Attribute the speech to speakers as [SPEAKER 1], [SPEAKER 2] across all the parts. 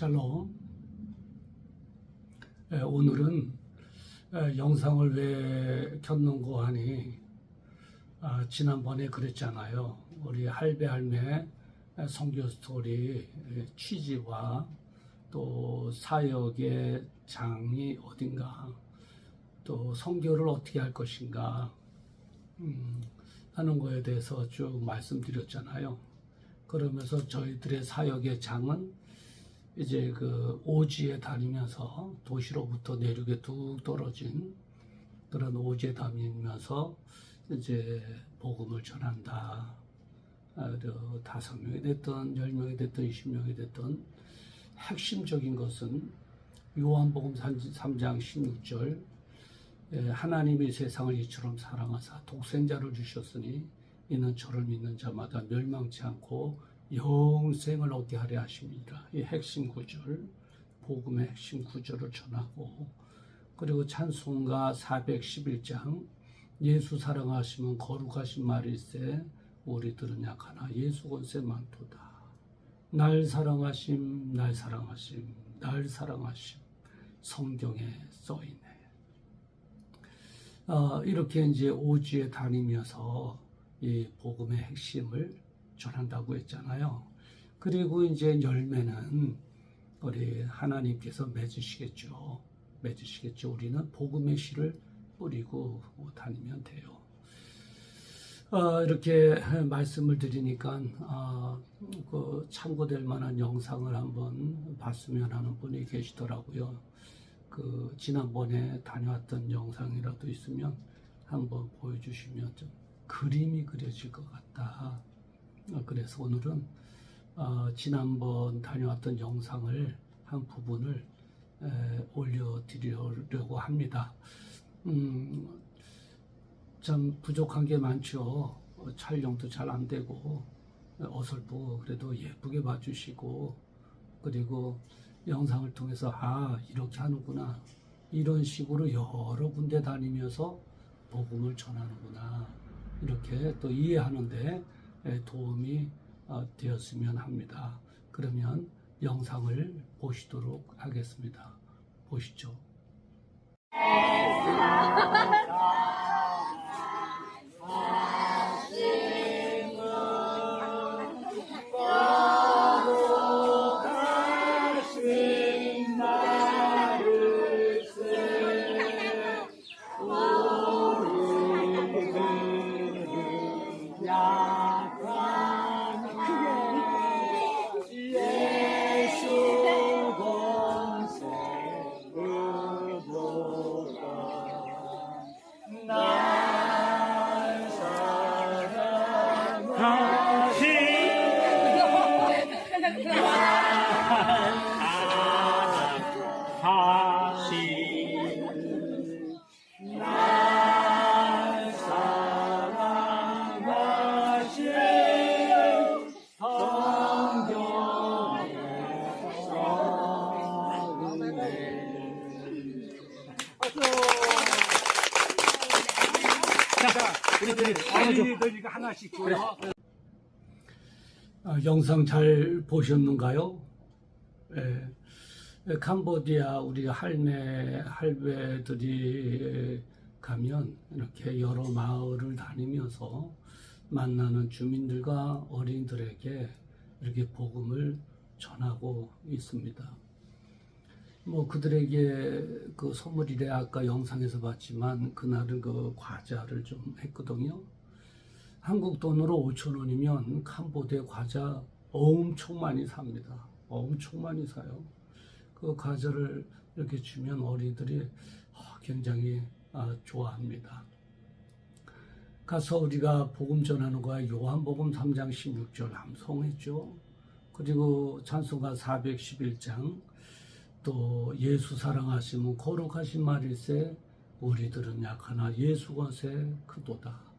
[SPEAKER 1] 샬롬. 예, 오늘은 예, 영상을 왜 켰는고 하니 아, 지난번에 그랬잖아요. 우리 할배 할매 성교 스토리 예, 취지와 또 사역의 장이 어딘가 또 성교를 어떻게 할 것인가 음, 하는 거에 대해서 쭉 말씀드렸잖아요. 그러면서 저희들의 사역의 장은 이제 그 오지에 다니면서 도시로부터 내륙에 뚝 떨어진 그런 오지에 다니면서 이제 복음을 전한다. 아, 그 다섯 명이 됐든 열 명이 됐든 이십 명이 됐든 핵심적인 것은 요한복음 3장 16절 예, 하나님이 세상을 이처럼 사랑하사 독생자를 주셨으니 이는 저를 믿는 자마다 멸망치 않고 영생을 얻게 하려 하십니다. 이 핵심 구절, 복음의 핵심 구절을 전하고 그리고 찬송가 411장 예수 사랑하시면 거룩하신 말일세 우리들은 약하나 예수 권세 많도다. 날 사랑하심, 날 사랑하심, 날 사랑하심 성경에 써있네. 어, 이렇게 이제 오지에 다니면서 이 복음의 핵심을 전한다고 했잖아요. 그리고 이제 열매는 우리 하나님께서 맺으시겠죠. 맺으시겠죠. 우리는 복음의 씨를 뿌리고 다니면 돼요. 어, 이렇게 말씀을 드리니까 어, 그 참고될 만한 영상을 한번 봤으면 하는 분이 계시더라고요. 그 지난번에 다녀왔던 영상이라도 있으면 한번 보여주시면 좀 그림이 그려질 것 같다. 어, 그래서 오늘은 어, 지난번 다녀왔던 영상을 한 부분을 에, 올려드리려고 합니다. 음, 참 부족한 게 많죠. 어, 촬영도 잘 안 되고 어설프고 그래도 예쁘게 봐주시고 그리고 영상을 통해서 아 이렇게 하는구나 이런 식으로 여러 군데 다니면서 복음을 전하는구나 이렇게 또 이해하는데 도움이 어, 되었으면 합니다. 그러면 영상을 보시도록 하겠습니다. 보시죠.
[SPEAKER 2] 아이들 이거 하나씩 줘요.
[SPEAKER 1] 아, 영상 잘 보셨는가요? 예. 예, 캄보디아 우리 할매 할배들이 가면 이렇게 여러 마을을 다니면서 만나는 주민들과 어린이들에게 이렇게 복음을 전하고 있습니다. 뭐 그들에게 그 선물이래 아까 영상에서 봤지만 그날은 그 과자를 좀 했거든요. 한국 돈으로 5천 원이면 캄보디아 과자 엄청 많이 삽니다. 엄청 많이 사요. 그 과자를 이렇게 주면 어린이들이 아, 굉장히 아, 좋아합니다. 가서 우리가 복음 전하는 거야 요한복음 3장 16절 암송했죠. 그리고 찬송가 411장 또 예수 사랑하시면 거룩하신 말일세 우리들은 약하나 예수 권세 크도다.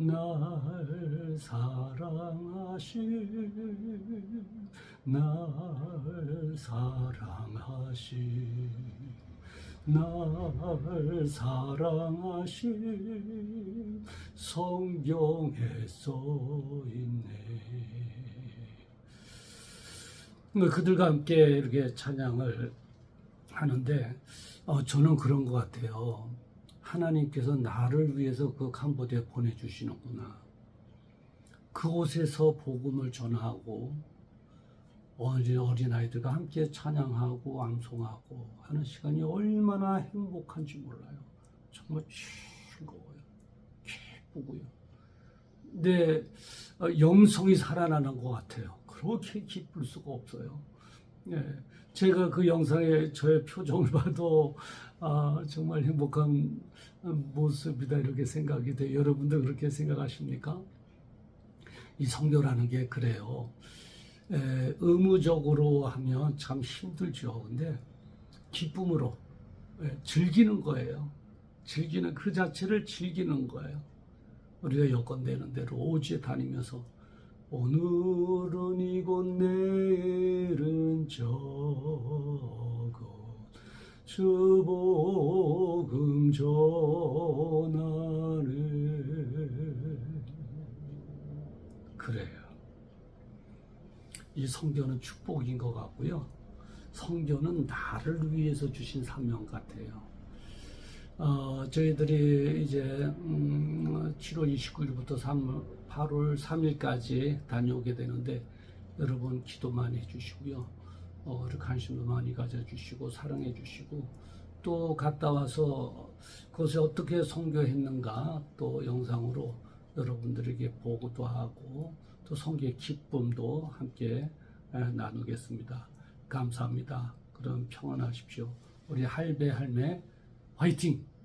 [SPEAKER 1] 날 사랑하신 날 사랑하신 날 사랑하신 성경에 써 있네 뭐 그들과 함께 이렇게 찬양을 하는데 어, 저는 그런 것 같아요. 하나님께서 나를 위해서 그 캄보디아에 보내주시는구나. 그곳에서 복음을 전하고 어린 어린아이들과 함께 찬양하고 암송하고 하는 시간이 얼마나 행복한지 몰라요. 정말 즐거워요. 기쁘고요. 내 어, 영성이 살아나는 것 같아요. 그렇게 기쁠 수가 없어요. 네, 제가 그 영상에 저의 표정을 봐도 아, 정말 행복한 모습이다 이렇게 생각이 돼요. 여러분들 그렇게 생각하십니까? 이 성교라는 게 그래요. 에, 의무적으로 하면 참 힘들죠. 근데 기쁨으로 예, 즐기는 거예요. 즐기는 그 자체를 즐기는 거예요. 우리가 여건 되는 대로 오지에 다니면서 오늘은 이곳 내일은 저곳 주 복음 전하네 그래요. 이 성교는 축복인 것 같고요. 성교는 나를 위해서 주신 사명 같아요. 어, 저희들이 이제 음, 7월 29일부터 3, 8월 3일까지 다녀오게 되는데 여러분 기도 많이 해주시고요. 어, 관심도 많이 가져주시고 사랑해 주시고 또 갔다 와서 그것에 어떻게 성교했는가 또 영상으로 여러분들에게 보고도 하고 또 성교의 기쁨도 함께 에, 나누겠습니다. 감사합니다. 그럼 평안하십시오. 우리 할배 할매 화이팅!